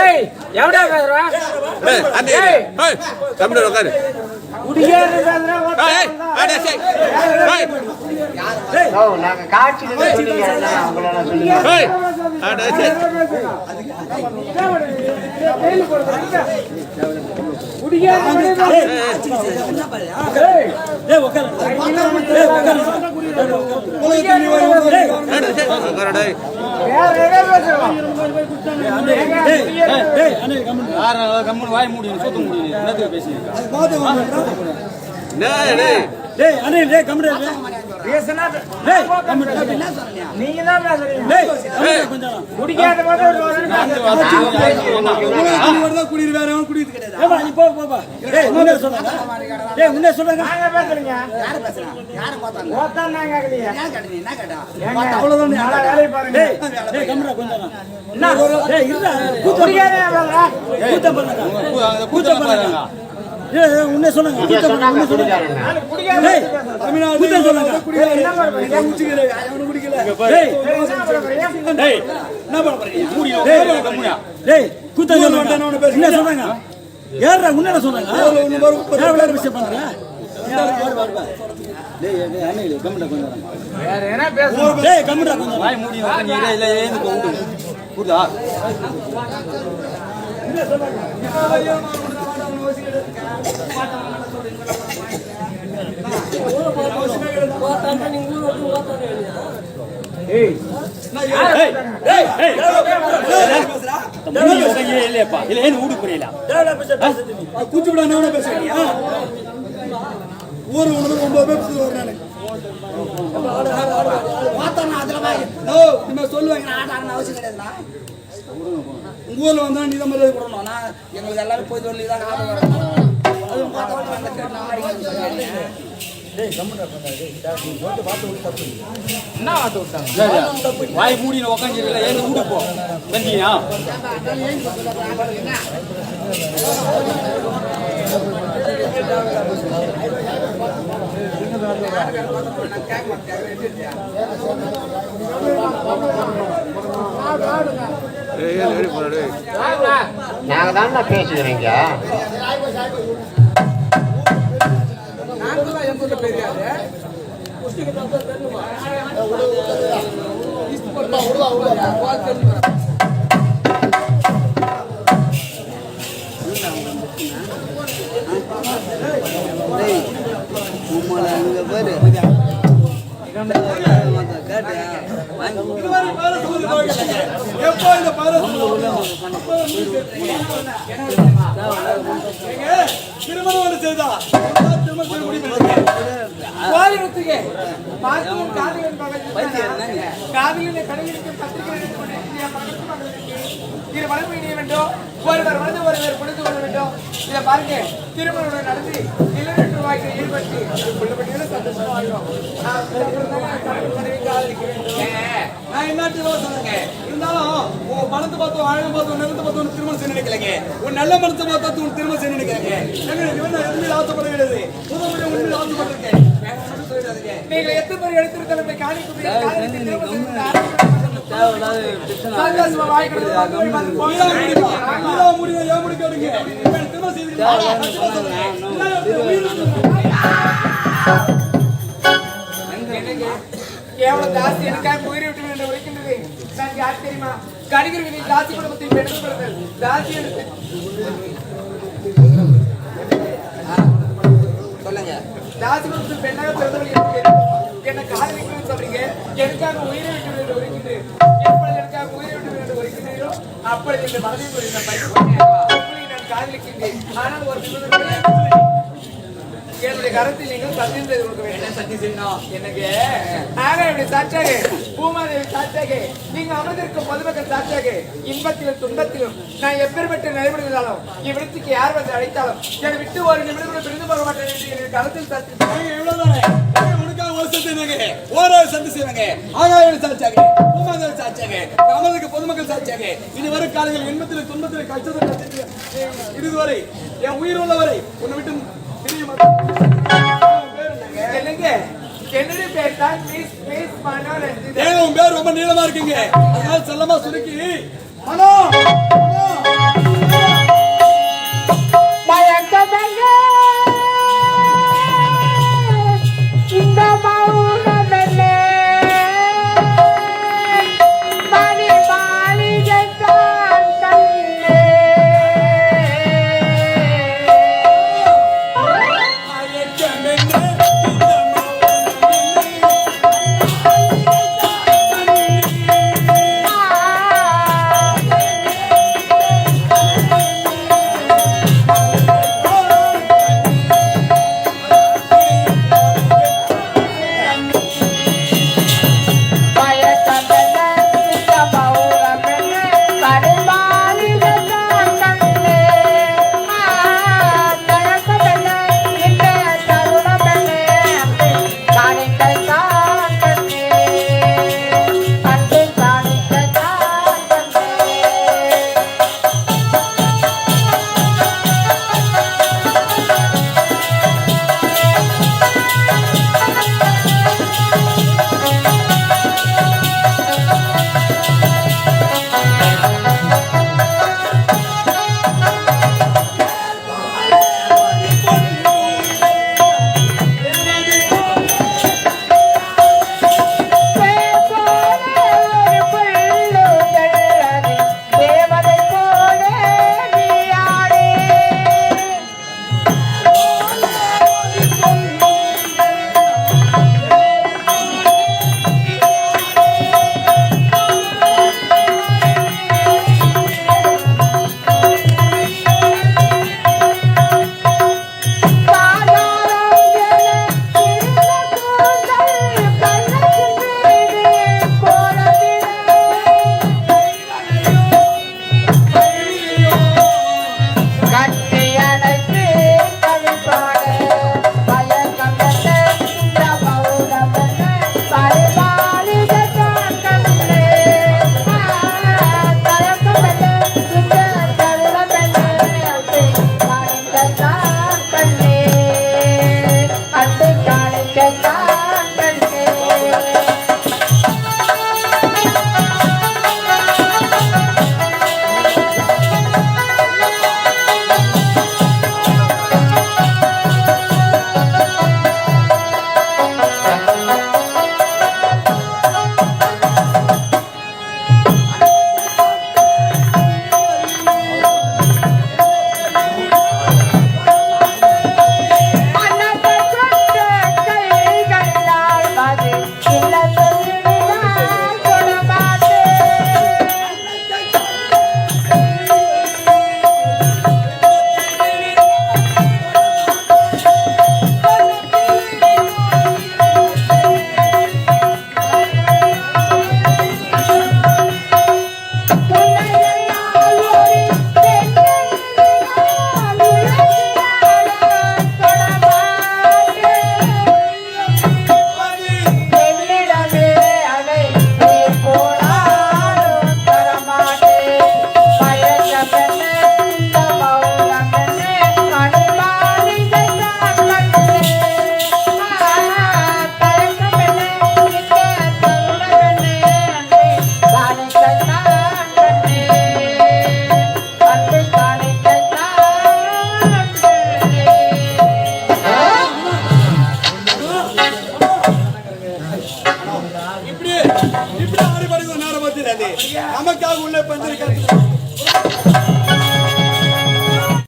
ஏய் ஏய், கம்மன் வாய் மூடி என்னத்துக்கு பேசியிருக்கா டேய் டேய் கம்மன் பேசுனா நீங்க தான் பேசுறீங்க குடிக்காத போது ஒரு ஏமா நீ போ போ போ. டேய் முன்னே சொல்லுங்க டேய் முன்னே சொல்லுங்க நாங்க பேசுறீங்க. யாரு யாரு ஓத்தான் நாங்க கேட்கலையே. ஏன் கேட்டீங்க? என்ன கேட்டா? ஏங்க, அவ்வளவுதான் நீ நல்லா வேலையை பாருங்க. கம்மன் கொஞ்சம் என்ன? இருடா கூத்த குடிக்காத கூத்த ஏய் ஏய், உன்னே குடிக்காத டேய் பேசுறேன். கூத்த சொல்லுங்க என்ன பண்ணுறீங்க டேய் என்ன பண்ணுறீங்க டேய் என்ன பண்ண போறீங்க மூடி டேய் கம்முனா டேய் கூத்த சொல்லுங்க என்ன சொல்றாங்க யாரா உன்னே விளையாட விஷயம் பண்றீங்க டேய் டேய் அண்ணே கம்முடா கொஞ்சம் வேற என்ன பேசுறோம் டேய் கம்முடா கொஞ்சம் வாய் மூடி உட்கார்ந்து இல்ல இல்ல ஏந்து போ விடு புரியுதா இல்லையப்பா இல்ல ஏந்து ஊடு புரியல கூச்சு விட என்ன பேசுறீங்க ஊர் ஒன்று ஒன்பது பேர். பேசுறது ஒரு நாளைக்கு பார்த்தோன்னா அதுல போய் ஓ இனிமே சொல்லுவாங்க அவசியம் கிடையாதுண்ணா உங்க ஊர்ல வந்தா நீ தான் மரியாதை கொடுக்கணும். ஆனா எங்களுக்கு எல்லாரும் போய் சொல்லி தான் ஆட்டம் வரும். அதுவும் பார்த்தவொடனே வந்து கேட்டு என்ன வார்த்தை விட்டாங்க? வாய் மூடி இல்ல ஏந்து ஊடு போ ஏய் நாங்கள் டேய் நாங்க தானே பேசுகிறீங்க எப்போ இந்த பாரு. திருமணம் செய்தா திருமணம் செய்ய முடியும் காதலின் கடலிற்கு பத்திரிகை எழுதி இணைய வேண்டும் ஒருவர் வந்து ஒருவர் கொடுத்து கொள்ள வேண்டும் இதை பாருங்க திருமணம் நடத்தி இல்லறற்று ரூபாய்க்கு ஈடுபட்டு நான் கடவுள் மனைவி இருந்தாலும் உன் பணத்தை பார்த்து அழகு பார்த்து நிறத்தை பார்த்து உன் திருமணம் செய்ய நினைக்கலங்க உன் நல்ல மனத்தை பார்த்து உன் திருமணம் செய்ய நினைக்கிறேங்க நான் எதுவுமே ஆசைப்பட கிடையாது புதுமையை உண்மையில் ஆசைப்பட்டிருக்கேன் நீங்கள் எத்தனை பேர் எடுத்திருக்கிற காணிக்கு கேவலம் ஜாஸ்தி எனக்காக உயிரை விட்டு என்று உரைக்கின்றது நான் யார் தெரியுமா கணிகர்களின் ஜாதி குடும்பத்தில் பெண்கள் ஜாதி எடுத்து சொல்லுங்க ஜாதி குடும்பத்தில் பெண்ணாக பிறந்தவர்கள் தெரியும். என்னை காதலிக்கணும்னு சொல்றீங்க எனக்காக உயிரை விட்டு என்று உரைக்கின்றேன் எப்பொழுது எனக்காக உயிரை விட்டு என்று உரைக்கின்றீரோ அப்பொழுது இந்த மனதில் நான் காதலிக்கின்றேன் ஆனால் ஒரு நிபந்தனை என்னுடைய கருத்தில் நீங்கள் சத்தியம் செய்து கொடுக்க வேண்டும். என்ன சத்தியம் செய்யணும்? எனக்கு ஆக சாட்சியாக பூமாதேவி சாட்சியாக நீங்க அமர்ந்திருக்கும் பொதுமக்கள் சாட்சியாக இன்பத்திலும் துன்பத்திலும் நான் எப்பேற்பட்டு நடைபெறுகிறாலும் இவ்விடத்துக்கு யார் வந்து அழைத்தாலும் என்னை விட்டு ஒரு நிமிடம் கூட பிரிந்து போக மாட்டேன் என்று கருத்தில் சாட்சியாக, அமர்ந்திருக்க பொதுமக்கள் சாட்சியாக, இனி வரும் காலங்களில் இன்பத்திலும் துன்பத்திலும் கஷ்டத்திலும், இதுவரை என் உயிர் உள்ளவரை உன்னை விட்டு என்னங்க உன் பேர் ரொம்ப நீளமா இருக்குங்க. அதனால செல்லமா சுருக்கி. மனோ.